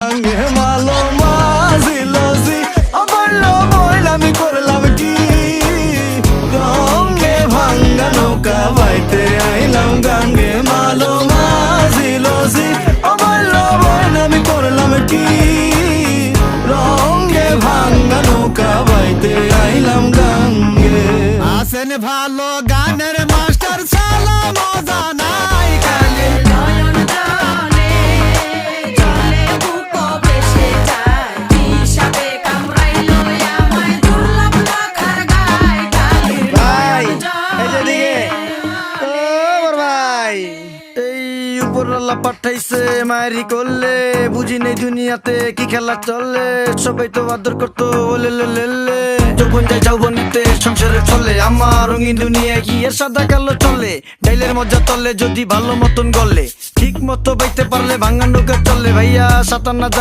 মালো মাঝি লজি, আমার লবণ আমি করলাম কি? গঙ্গে নৌকা বাইতে আইলাম, গাঙ্গে মালো মাঝি লজি, আমার লবণ আমি করলাম কি? রঙ্গে ভাঙ্গা নৌকা বাইতে আইলাম, গাঙ্গে। আসেন ভালো গানের মাস্টার সালা এই যে ও বড় ভাই। এই উপরওয়ালা পাঠাইছে মারি করলে। বুঝি নেই দুনিয়াতে কি খেলা চলে। সবাই তো আদর করতো ওলে লে লে লে। যখন সংসারে চলে। আমার রঙিন দুনিয়া কি এর সাদা কালো চলে? ডাইলের মজা তলে যদি ভালো মতন গলে। ঠিক মতো বাইতে পারলে ভাঙা নৌকা চলে। ভাইয়া সাতান্না